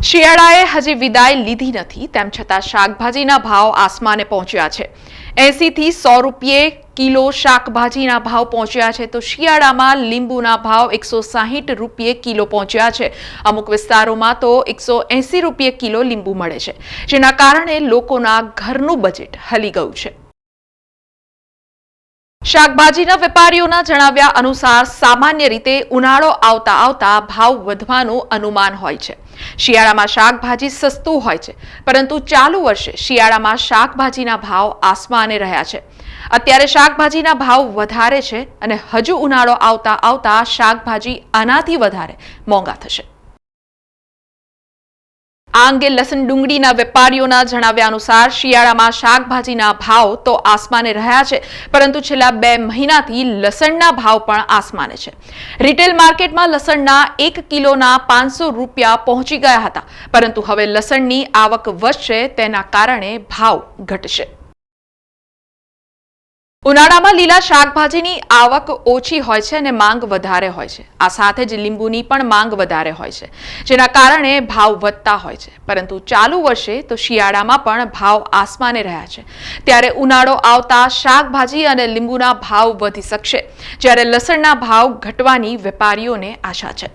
શિયાળાએ હજી વિદાય લીધી નથી, તેમ છતાં શાકભાજીના ભાવ આસમાને પહોંચ્યા છે. એંસીથી સો રૂપિયે કિલો શાકભાજીના ભાવ પહોંચ્યા છે તો શિયાળામાં લીંબુના ભાવ એકસો સાહીઠ રૂપિયે કિલો પહોંચ્યા છે. અમુક વિસ્તારોમાં તો એકસો એંસી રૂપિયે કિલો લીંબુ મળે છે, જેના કારણે લોકોના ઘરનું બજેટ હલી ગયું છે. શાકભાજીના વેપારીઓના જણાવ્યા અનુસાર સામાન્ય રીતે ઉનાળો આવતા આવતા ભાવ વધવાનું અનુમાન હોય છે. શિયાળામાં શાકભાજી સસ્તું હોય છે, પરંતુ ચાલુ વર્ષે શિયાળામાં શાકભાજીના ભાવ આસમાને રહ્યા છે. અત્યારે શાકભાજીના ભાવ વધારે છે અને હજુ ઉનાળો આવતા આવતા શાકભાજી આનાથી વધારે મોંઘા થશે. આ અંગે લસણ ડુંગળીના વેપારીઓના જણાવ્યા અનુસાર શિયાળામાં શાકભાજીના ભાવ તો આસમાને રહ્યા છે, પરંતુ છેલ્લા બે મહિનાથી લસણના ભાવ પણ આસમાને છે. રિટેલ માર્કેટમાં લસણના એક કિલોના પાંચસો રૂપિયા પહોંચી ગયા હતા, પરંતુ હવે લસણની આવક વધશે તેના કારણે ભાવ ઘટશે. ઉનાળામાં લીલા શાકભાજીની આવક ઓછી હોય છે અને માંગ વધારે હોય છે. આ સાથે જ લીંબુની પણ માંગ વધારે હોય છે, જેના કારણે ભાવ વધતા હોય છે. પરંતુ ચાલુ વર્ષે તો શિયાળામાં પણ ભાવ આસમાને રહ્યા છે. ત્યારે ઉનાળો આવતા શાકભાજી અને લીંબુના ભાવ વધી શકશે, જ્યારે લસણના ભાવ ઘટવાની વેપારીઓને આશા છે.